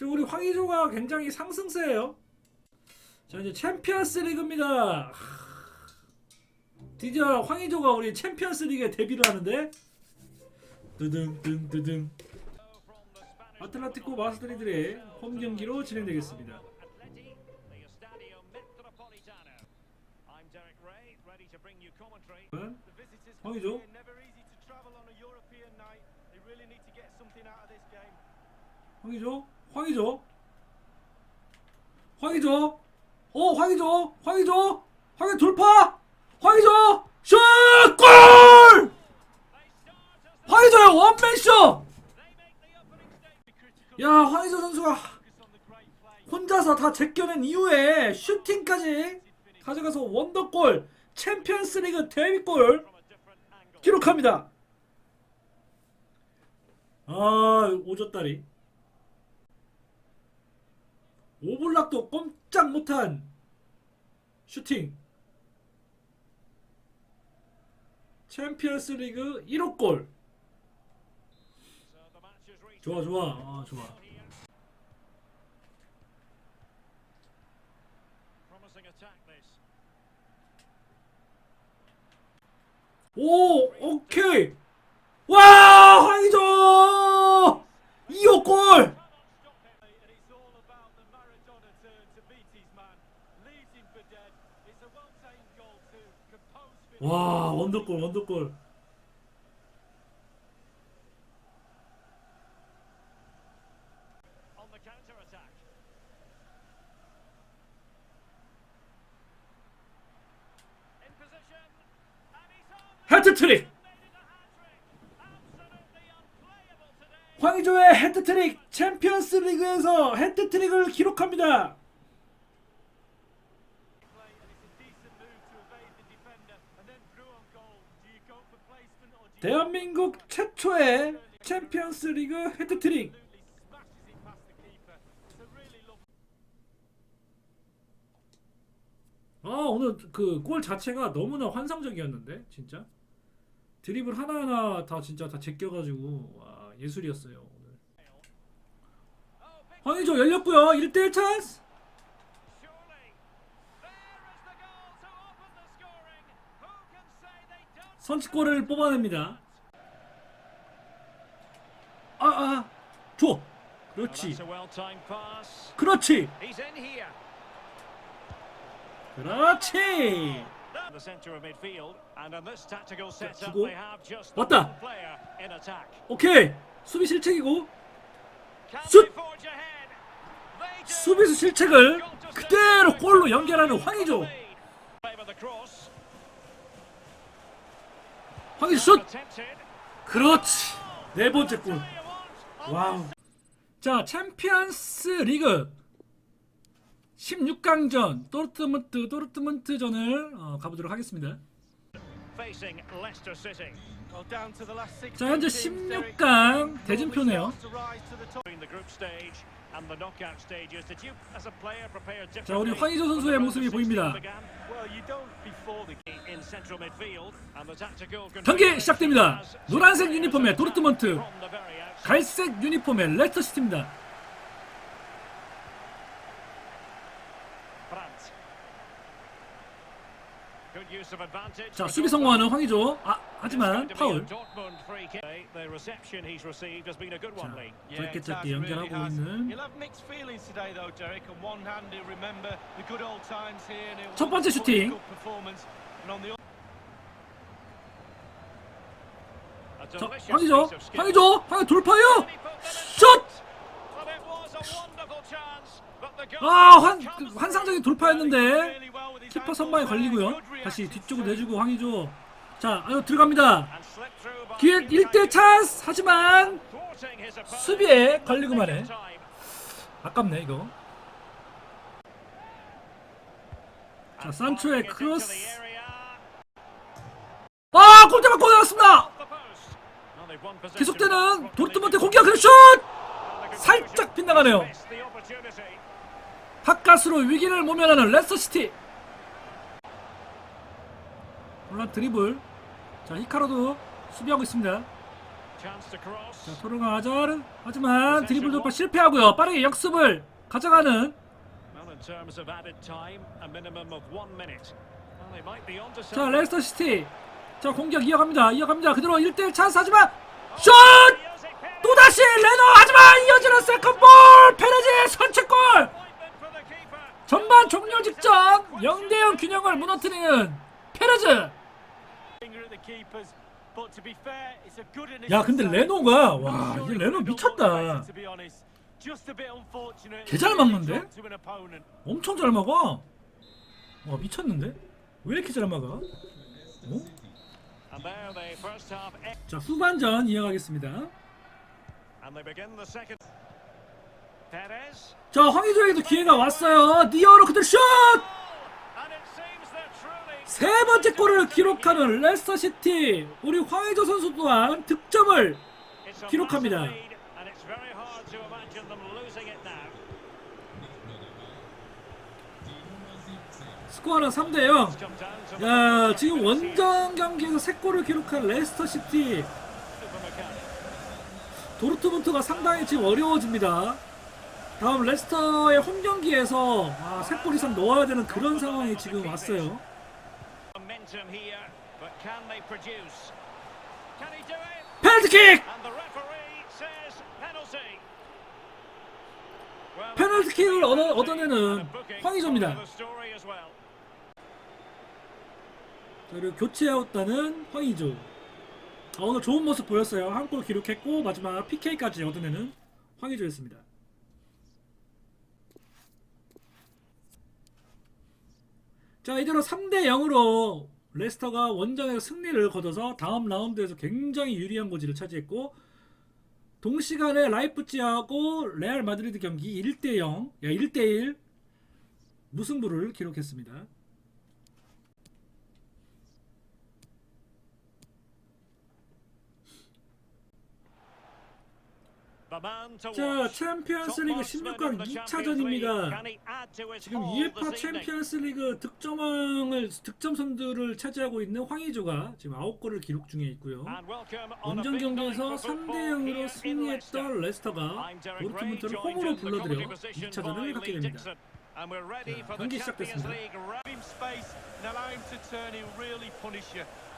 지금 우리 황의조가 굉장히 상승세예요. 자 이제 챔피언스 리그입니다. 하, 드디어 황의조가 우리 챔피언스 리그에 데뷔를 하는데 드등 등 드등 아틀레티코 마드리드의 홈 경기로 진행되겠습니다. 황의조. 황의조 황의조 황의조 어 황의조 황의조 황의 돌파 원맨쇼 the opening statement. Be critical 야 황의조 선수가. 혼자서 다 제껴낸 이후에 슈팅까지 가져가서 원더골 챔피언스리그 데뷔골. 기록합니다. 아 오졌다리 오블락도 꼼짝 못한 슈팅 챔피언스 리그 1호 골. 좋아 좋아 아 좋아. 오 오케이 와 황의조 2호 골 And it's all about the Maradona turn to beat his man. Leaves him for dead. It's a well-tamed goal to compose finish. 와 원더골 원더골 On the counter attack. In position. And he's on. Today. 황의조의 헤트트릭 챔피언스 리그에서 헤트트릭을 기록합니다. 대한민국 최초의 챔피언스 리그 lovely. 아 오늘 그 골 자체가 너무나 환상적이었는데 진짜 드리블 하나하나 다 진짜 다 제껴가지고 와 예술이었어요 오늘. 황의조 열렸고요 1대1 찬스. 선취골을 뽑아냅니다. 아아 줘. 그렇지. 그렇지. 그렇지. Setup, 주고. 왔다. 오케이 수비 실책이고 슛! 수비수 실책을 그대로 골로 연결하는 황의조. 황의조 슛. 그렇지. 네 번째 골. 와우. 자, 챔피언스 리그 16강전 도르트문트 도르트문트전을 어, 가보도록 하겠습니다. 자, 현재 teams, Derek. 16강 대진표네요. 자, 우리 황의조 선수의 모습이 round of 16 보입니다. 경기 시작됩니다. 노란색 유니폼의 도르트문트. 갈색 유니폼의 레스터 시티입니다. 자, 수비 성공하는 황의조. 아, 하지만 파울. 자, Lee. 짧게 연결하고. 있는 첫 번째 슈팅. 자, 황의조. skill. 황의조. 황의 돌파요. 슛! 아, 환, 그. 환상적인 돌파였는데 키퍼 선방에. 걸리고요. 다시 뒤쪽으로 내주고 황의조. 자, 아유 들어갑니다. 기회 Kim 1대 Tae-kyun, 찬스. 하지만. 수비에 걸리고. Time. 아깝네 이거. 자, 산초의 크로스. 아, 골대 맞고 나왔습니다. Off the post. Well, they've won possession 계속되는 도르트문트 공격 슛! Well, the 살짝 빗나가네요. 바깥으로 위기를 모면하는 레스터 시티. 물론 드리블. 자, 히카로도 수비하고 있습니다. 자 토르가 아자르 하지만 드리블 돌파 실패하고요. 빠르게 역습을 가져가는 자. 레스터 시티 자 공격 이어갑니다. 이어갑니다. 그대로 1대1 찬스 하지만 슛! Jose Perez. 또다시 레노 하지만 이어지는 세컨볼 페레즈의 선취골. 전반 종료 직전 0대0 균형을 무너뜨리는 페레즈 야 근데 레노가. 와 Not sure 이 it 레노 미쳤다. 개잘 It really 막는데? 엄청 잘 막아 와 미쳤는데 왜 이렇게 잘 막아 어? E- 자 후반전 이어가겠습니다. 자 황희조에게도 기회가 왔어요 니어로 그대로 슛! And it seems that truly 세 번째 골을 기록하는 레스터시티 우리 황희조 선수 또한 득점을 기록합니다. 스코어는 3대0 It's come down to 야 지금 원정 경기에서 3골을 기록한 레스터시티. 도르트문트가 상당히 지금 어려워집니다 다음 레스터의 홈 경기에서 아, 3골 이상 넣어야 되는 그런 상황이 지금 왔어요 Momentum here, but can they produce? Can he do it? 페널티킥! And the referee says penalty. Well, 페널티킥을 얻어, 얻어내는 황희조입니다 the story as well. 자, 그리고 교체하였다는 황희조 아, 오늘 좋은 모습 보였어요 한 골 기록했고 마지막 PK까지 얻어내는 황희조였습니다 자 이대로 3대 0으로 레스터가 원정에서 승리를 거둬서 다음 라운드에서 굉장히 유리한 고지를 차지했고 동시간에 라이프치하고 레알 마드리드 경기 1대 0, 야 1대 1 무승부를 기록했습니다. 자. 챔피언스 리그 16강 2차전입니다. 지금 UEFA 챔피언스 리그 득점왕을 득점 선두를 차지하고 있는 황희조가 지금 9골을 기록 중에 있고요. 원정 경기에서 3대 0으로 승리했던 레스터가 도르트문트를 홈으로 불러들여 2차전을 갖게 됩니다. 자, 경기 시작됐습니다.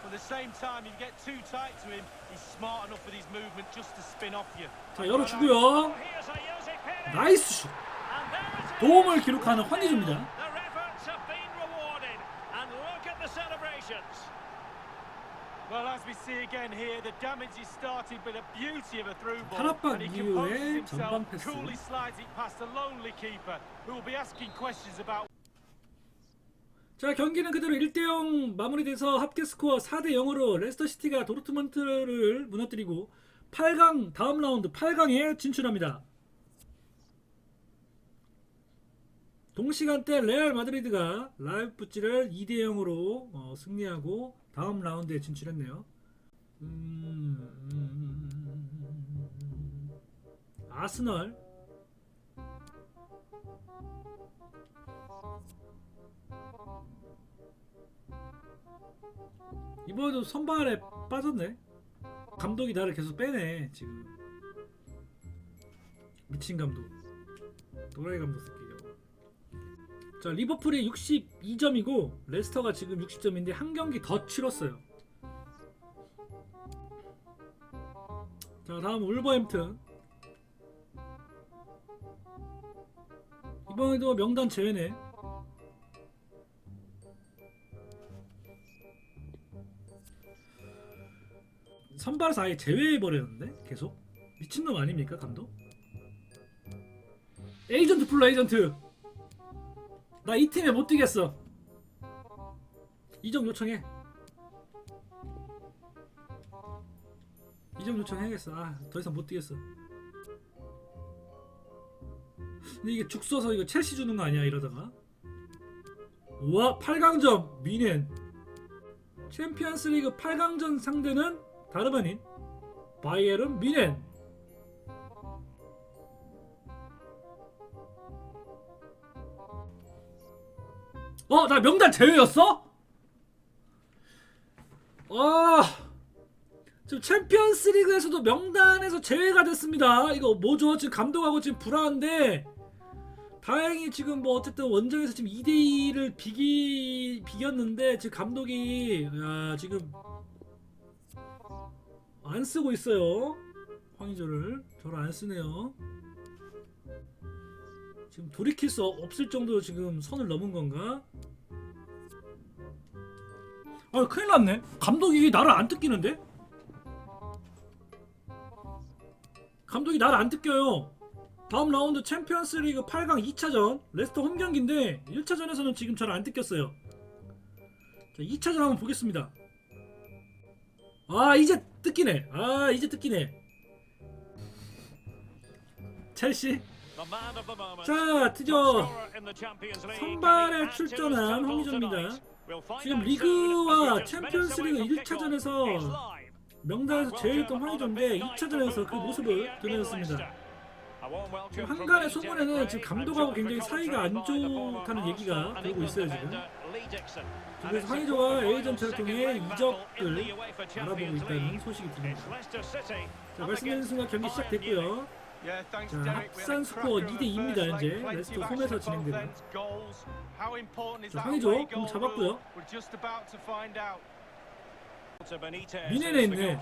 Give him space and allow him to turn. He'll really punish you. But at the same time, if you get too tight to him, he's smart enough with his movement just to spin off you. 자 열어주고요. 나이스 슛. 도움을 기록하는 황희조입니다. Their efforts have been rewarded, and look at the celebrations. Well, as we see again here, the damage is started with the beauty of a through ball. 탈압박 and he 이후에 composes 전방 himself, 패스. coolly slides it past a lonely keeper, who will be asking questions about 자 경기는 그대로 1대0 마무리돼서 합계 스코어 4대 0으로 레스터 시티가 도르트문트를 무너뜨리고 8강 다음 라운드 8강에 진출합니다. 동시간대 레알 마드리드가 라이프치를 2대 0으로 어, 승리하고 다음 라운드에 진출했네요. 음, 아스널 이번에도 선발에 빠졌네. 감독이 나를 계속 빼네 지금. 미친 감독. 노라이 감독 새끼죠. 자 리버풀이 62점이고 레스터가 지금 60점인데 한 경기 더 치렀어요. 자 다음 울버햄튼. 이번에도 명단 제외네. 선발에서 아예 제외해 버렸는데? 계속? 미친놈 아닙니까 감독? 에이전트 풀러 에이전트! 나 이 팀에 못 뛰겠어. 이적 요청해. 이적 요청해야겠어. 아 더 이상 못 뛰겠어. 근데 이게 죽 써서 이거 첼시 주는 거 아니야 이러다가? 우와 8강전! 미넨. 챔피언스 리그 8강전 상대는 다름 아닌 바이에른 미넨 어? 나 명단 제외였어? 아... 지금 챔피언스 리그에서도 명단에서 제외가 됐습니다. 이거 뭐죠? 지금 감독하고 지금 불안한데 다행히 지금 뭐 어쨌든 원정에서 지금 2대 2를 비기 비겼는데 지금 감독이 야, 지금 안 쓰고 있어요. 황의조를 저를 안 쓰네요. 지금 돌이킬 수 없을 정도로 지금 선을 넘은 건가? 아 큰일 났네. 감독이 나를 안 뜯기는데? 감독이 나를 안 뜯겨요. 다음 라운드 챔피언스 리그 8강 2차전 레스터 홈 경기인데 1차전에서는 지금 저를 안 뜯겼어요. 자, 2차전 한번 보겠습니다. 아 이제 뜯기네. 아 이제 뜯기네. 첼시. 자 드디어 선발에 출전한 황의조입니다. 지금 리그와 챔피언스 리그 1차전에서 명단에서 제일했던 황의조인데 2차전에서 그 모습을 드러냈습니다. 한간의 소문에는 지금 감독하고 굉장히 사이가 안 좋다는 얘기가 돌고 있어요 지금. 그래서 황의조와 에이전트를 통해 이적을 알아보고 있다는 소식이 들립니다. 자 말씀드린 순간 경기 시작됐고요. 자, 합산 스코어 cracking 2대 2입니다 first 현재 leg, plenty 레스터 홈에서 진행되는. 자, away 공 잡았고요. 미네네 있네.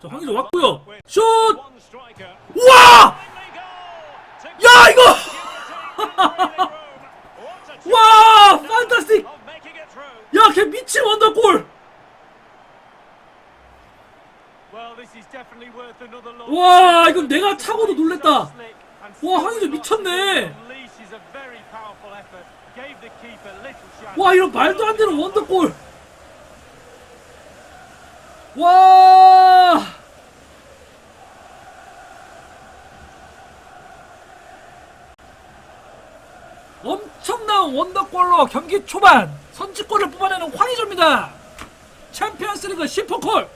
자 황의조 왔고요. 슛! 우와! 야 이거! 와! 판타스틱! 야 걔 미친 원더골! 와 이거 내가 차고도 놀랬다. 와, 황의조 미쳤네. 와 이런 말도 안 되는 원더골! 와! 엄청난 원더골로 경기 초반 선취골을 뽑아내는 황의조입니다. 챔피언스리그 슈퍼골.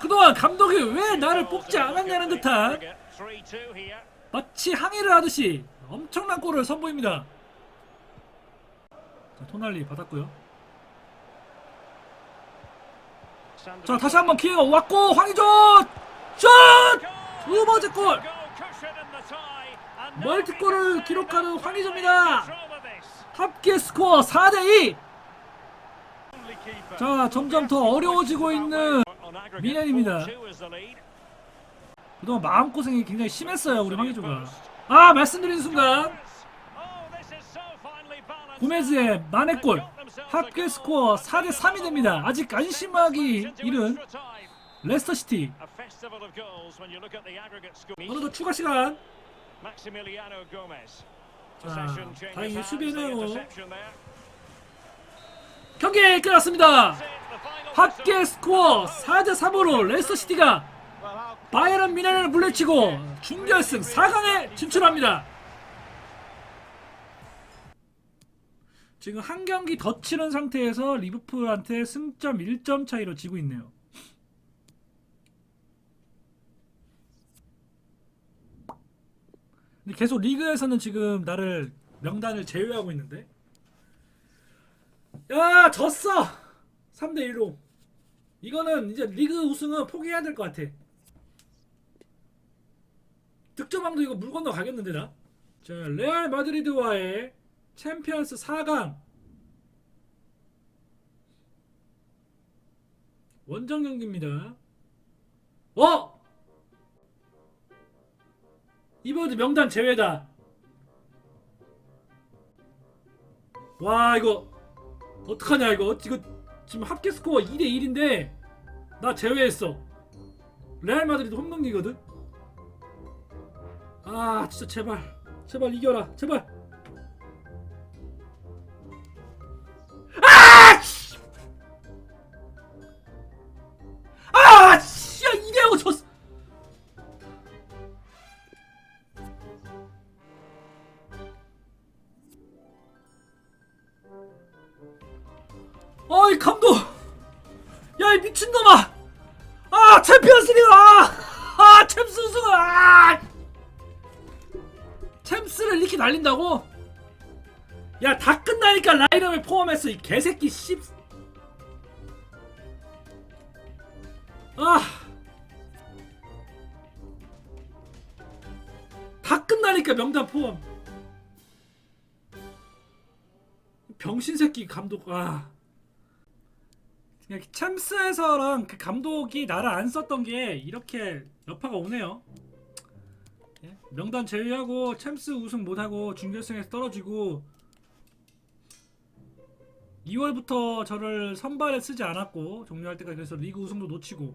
그동안 감독이 왜 나를 뽑지 않았냐는 듯한 마치 항의를 하듯이 엄청난 골을 선보입니다. 자, 토날리 받았고요. 자 다시 한번 기회가 왔고 황의조 슛! 두 번째 골! 멀티골을 기록하는 황의조입니다. 합계 스코어 4대2 Only keeper. 자 점점 더 어려워지고 있는 미넨입니다. 그동안 마음고생이 굉장히 심했어요 우리 황의조가 아 말씀드린 순간 고메즈의 만회골 합계 스코어 4대 3이 됩니다 아직 안심하기 이른 레스터 시티 어느덧 추가 시간 자 다행히 수비는 경기 끝났습니다 합계 스코어 4대 3으로 레스터 시티가 Well, how 바이에른 미네를 물리치고 준결승 4강에 진출합니다. 지금 한 경기 더 치른 상태에서 리버풀한테 승점 1점 차이로 지고 있네요. 근데 계속 리그에서는 지금 나를 명단을 제외하고 있는데 야 졌어 3대 1로 이거는 이제 리그 우승은 포기해야 될 것 같아. 득점왕도 이거 물 건너 가겠는데 나. 자 레알 마드리드와의 챔피언스 4강 원정 경기입니다. 어? 이번에도 명단 제외다. 와 이거 어떡하냐 이거 이거 지금 합계 스코어 2대 1인데 나 제외했어. 레알 마드리드 홈경기거든. 아 진짜 제발 제발 이겨라 제발. 날린다고? 야 다 끝나니까 라인업에 포함했어 이 개새끼 씹. 아. 다 끝나니까 명단 포함. 병신 새끼 감독 아. 그냥 챔스에서랑 그 감독이 나를 안 썼던 게 이렇게 여파가 오네요. 예? 명단 제외하고 챔스 우승 못하고 준결승에서 떨어지고 2월부터 저를 선발에 쓰지 않았고 종료할 때까지 그래서 리그 우승도 놓치고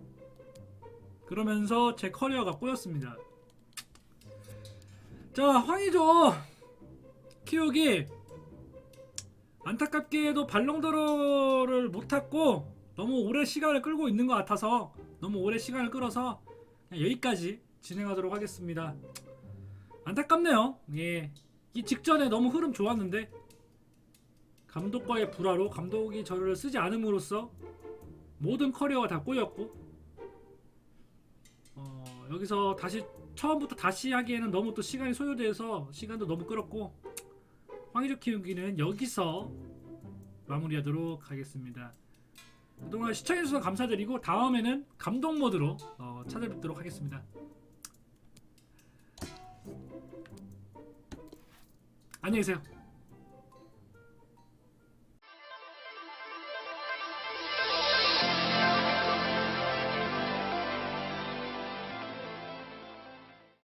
그러면서 제 커리어가 꼬였습니다. 자 황의조 키우기 안타깝게도 발롱도로를 못 탔고 너무 오래 시간을 끌고 있는 것 같아서 너무 오래 시간을 끌어서 여기까지 진행하도록 하겠습니다. 안타깝네요. 예. 이 직전에 너무 흐름 좋았는데 감독과의 불화로 감독이 저를 쓰지 않음으로써 모든 커리어가 다 꼬였고 어, 여기서 다시 처음부터 다시 하기에는 너무 또 시간이 소요돼서 시간도 너무 끌었고 황의조 키우기는 여기서 마무리하도록 하겠습니다. 그동안 시청해주셔서 감사드리고 다음에는 감동 모드로 어, 찾아뵙도록 하겠습니다. 안녕히 계세요.